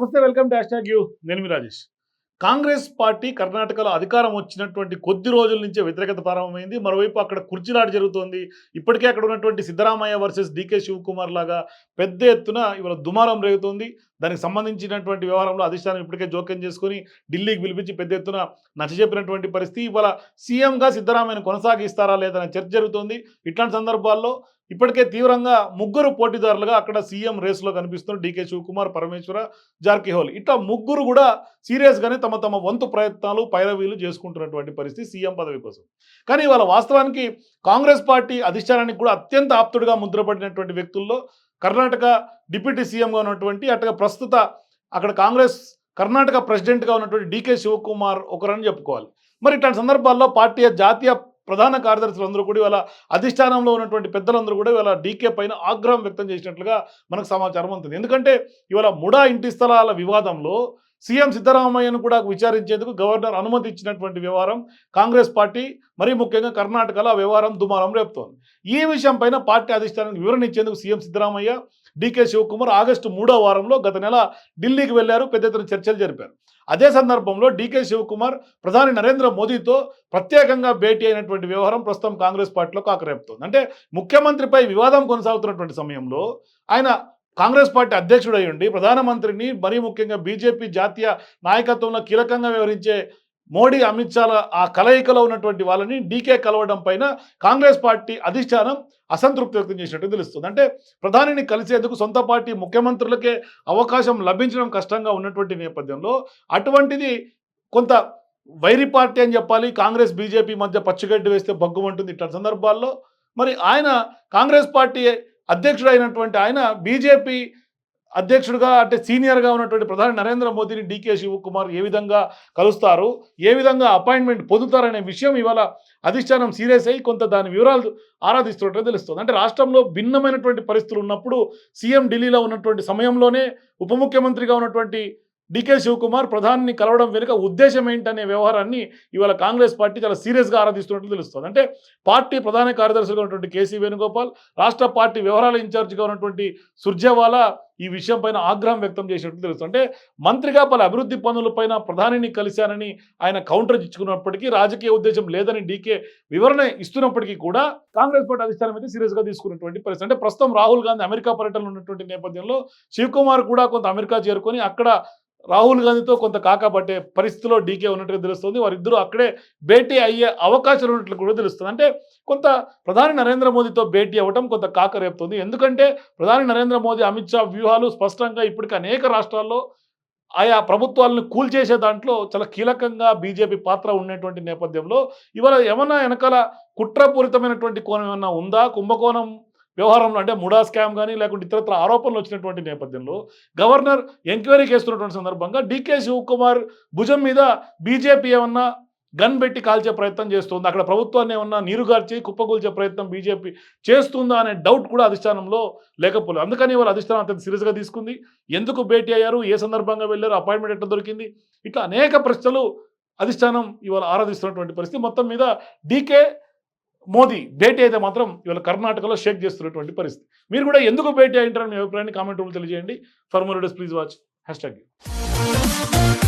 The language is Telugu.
నమస్తే వెల్కమ్ డాష్ ట్యాగ్ యూ. నేను మీ రాజేష్. కాంగ్రెస్ పార్టీ కర్ణాటకలో అధికారం వచ్చినటువంటి కొద్ది రోజుల నుంచే వ్యతిరేకత ప్రారంభమైంది. మరోవైపు అక్కడ కుర్చీలాట జరుగుతోంది. ఇప్పటికే అక్కడ ఉన్నటువంటి సిద్ధరామయ్య వర్సెస్ డికే శివకుమార్ లాగా పెద్ద ఎత్తున ఇవాళ దుమారం రేగుతోంది. దానికి సంబంధించినటువంటి వ్యవహారంలో అధిష్టానం ఇప్పటికే జోక్యం చేసుకుని ఢిల్లీకి పిలిపించి పెద్ద ఎత్తున నచ్చజెప్పినటువంటి పరిస్థితి ఇవాళ సీఎంగా సిద్ధరామయ్యను కొనసాగిస్తారా లేదనే చర్చ జరుగుతోంది. ఇట్లాంటి సందర్భాల్లో ఇప్పటికే తీవ్రంగా ముగ్గురు పోటీదారులుగా అక్కడ సీఎం రేసులో కనిపిస్తున్నారు. డీకే శివకుమార్ పరమేశ్వర జార్కిహోల్ ఇట్లా ముగ్గురు కూడా సీరియస్గానే తమ తమ వంతు ప్రయత్నాలు పైరవీలు చేసుకుంటున్నటువంటి పరిస్థితి సీఎం పదవి కోసం. కానీ ఇవాళ వాస్తవానికి కాంగ్రెస్ పార్టీ అధిష్టానానికి కూడా అత్యంత ఆప్తుడిగా ముద్రపడినటువంటి వ్యక్తుల్లో కర్ణాటక డిప్యూటీ సీఎంగా ఉన్నటువంటి అటుగా ప్రస్తుత అక్కడ కాంగ్రెస్ కర్ణాటక ప్రెసిడెంట్గా ఉన్నటువంటి డీకే శివకుమార్ ఒకరని చెప్పుకోవాలి. మరి ఇట్లాంటి సందర్భాల్లో పార్టీ జాతీయ ప్రధాన కార్యదర్శులు అందరూ కూడా ఇవాళ అధిష్టానంలో ఉన్నటువంటి పెద్దలందరూ కూడా ఇవాళ డీకే పైన ఆగ్రహం వ్యక్తం చేసినట్లుగా మనకు సమాచారం ఉంటుంది ఎందుకంటే ఇవాళ ముడా ఇంటి స్థలాల వివాదంలో సీఎం సిద్ధరామయ్యను కూడా విచారించేందుకు గవర్నర్ అనుమతి ఇచ్చినటువంటి వ్యవహారం కాంగ్రెస్ పార్టీ మరీ ముఖ్యంగా కర్ణాటకలో ఆ వ్యవహారం దుమారం రేపుతోంది. ఈ విషయంపైన పార్టీ అధిష్టానానికి వివరణ ఇచ్చేందుకు CM Siddaramaiah DK Shivakumar August మూడో వారంలో గత నెల ఢిల్లీకి వెళ్ళారు పెద్ద ఎత్తున చర్చలు జరిపారు. అదే సందర్భంలో డీకే శివకుమార్ ప్రధాని నరేంద్ర మోదీతో ప్రత్యేకంగా భేటీ అయినటువంటి వ్యవహారం ప్రస్తుతం కాంగ్రెస్ పార్టీలో కాకరేపుతోంది. అంటే ముఖ్యమంత్రిపై వివాదం కొనసాగుతున్నటువంటి సమయంలో ఆయన కాంగ్రెస్ పార్టీ అధ్యక్షుడు అయ్యుండి ప్రధానమంత్రిని మరీ ముఖ్యంగా బీజేపీ జాతీయ నాయకత్వంలో కీలకంగా వ్యవహరించే మోడీ అమిత్ షాల ఆ కలయికలో ఉన్నటువంటి వాళ్ళని డీకే కలవడం పైన కాంగ్రెస్ పార్టీ అధిష్టానం అసంతృప్తి వ్యక్తం చేసినట్టు తెలుస్తుంది. అంటే ప్రధానిని కలిసేందుకు సొంత పార్టీ ముఖ్యమంత్రులకే అవకాశం లభించడం కష్టంగా ఉన్నటువంటి నేపథ్యంలో అటువంటిది కొంత వైరి పార్టీ అని చెప్పాలి కాంగ్రెస్ బీజేపీ మధ్య పచ్చిగడ్డి వేస్తే బగ్గుమంటుంది ఇట్లాంటి సందర్భాల్లో. మరి ఆయన కాంగ్రెస్ పార్టీ అధ్యక్షుడు అయినటువంటి ఆయన బీజేపీ అధ్యక్షుడిగా అంటే సీనియర్గా ఉన్నటువంటి ప్రధాని నరేంద్ర మోదీని డీకే శివకుమార్ ఏ విధంగా కలుస్తారు ఏ విధంగా అపాయింట్మెంట్ పొందుతారనే విషయం ఇవాళ అధిష్టానం సీరియస్ అయ్యి కొంత దాని వివరాలు ఆరాధిస్తున్నట్టు తెలుస్తుంది. అంటే రాష్ట్రంలో భిన్నమైనటువంటి పరిస్థితులు ఉన్నప్పుడు సీఎం ఢిల్లీలో ఉన్నటువంటి సమయంలోనే ఉప ముఖ్యమంత్రిగా ఉన్నటువంటి డికే శివకుమార్ ప్రధాని కలవడం వెనుక ఉద్దేశం ఏంటనే వ్యవహారాన్ని ఇవాళ కాంగ్రెస్ పార్టీ చాలా సీరియస్గా ఆరాధిస్తున్నట్లు తెలుస్తుంది. అంటే పార్టీ ప్రధాన కార్యదర్శిగా ఉన్నటువంటి కేసీ వేణుగోపాల్ రాష్ట్ర పార్టీ వ్యవహారాల ఇన్ఛార్జిగా ఉన్నటువంటి సుర్జేవాలా ఈ విషయం పైన ఆగ్రహం వ్యక్తం చేసినట్టు తెలుస్తుంది. అంటే మంత్రిగా పలు అభివృద్ధి పనులపైన ప్రధానిని కలిశానని ఆయన కౌంటర్ ఇచ్చుకున్నప్పటికీ రాజకీయ ఉద్దేశం లేదని డీకే వివరణ ఇస్తున్నప్పటికీ కూడా కాంగ్రెస్ పార్టీ అధిష్టానం అయితే సీరియస్గా తీసుకున్నటువంటి పరిస్థితి. అంటే ప్రస్తుతం రాహుల్ గాంధీ అమెరికా పర్యటనలో ఉన్నటువంటి నేపథ్యంలో శివకుమార్ కూడా కొంత అమెరికా చేరుకొని అక్కడ రాహుల్ గాంధీతో కొంత కాకపట్టే పరిస్థితిలో డీకే ఉన్నట్టుగా తెలుస్తుంది. వారిద్దరూ అక్కడే భేటీ అయ్యే అవకాశాలు ఉన్నట్లు కూడా తెలుస్తుంది. అంటే కొంత ప్రధాని నరేంద్ర మోదీతో భేటీ అవ్వటం కొంత కాక రేపుతుంది. ఎందుకంటే ప్రధాని నరేంద్ర మోదీ అమిత్ షా వ్యూహాలు స్పష్టంగా ఇప్పటికీ అనేక రాష్ట్రాల్లో ఆయా ప్రభుత్వాలను కూల్చేసే దాంట్లో చాలా కీలకంగా బీజేపీ పాత్ర ఉన్నటువంటి నేపథ్యంలో ఇవాళ ఏమన్నా వెనకాల కుట్రపూరితమైనటువంటి కోణం ఏమన్నా ఉందా? కుంభకోణం వ్యవహారంలో అంటే ముడా స్కామ్ కానీ లేకుంటే ఇతరత్ర ఆరోపణలు వచ్చినటువంటి నేపథ్యంలో గవర్నర్ ఎంక్వైరీ చేస్తున్నటువంటి సందర్భంగా డీకే శివకుమార్ భుజం మీద బీజేపీ ఏమన్నా గన్ పెట్టి కాల్చే ప్రయత్నం చేస్తుంది? అక్కడ ప్రభుత్వాన్ని ఏమన్నా నీరుగార్చి కుప్పకూల్చే ప్రయత్నం బీజేపీ చేస్తుందా అనే డౌట్ కూడా అధిష్టానంలో లేకపోలేదు. అందుకని వాళ్ళు అధిష్టానం అంత సీరియస్గా తీసుకుంది. ఎందుకు భేటీ అయ్యారు? ఏ సందర్భంగా వెళ్ళారు? అపాయింట్మెంట్ ఎట్లా దొరికింది? ఇట్లా అనేక ప్రశ్నలు అధిష్టానం ఇవాళ ఆరాధిస్తున్నటువంటి పరిస్థితి. మొత్తం మీద డీకే మోదీ భేటీ అయితే మాత్రం ఇవాళ కర్ణాటకలో షేక్ చేస్తున్నటువంటి పరిస్థితి. మీరు కూడా ఎందుకు భేటీ అయింటారని మీ అభిప్రాయాన్ని కామెంట్ రూపంలో తెలియజేయండి. For more please watch. Hashtag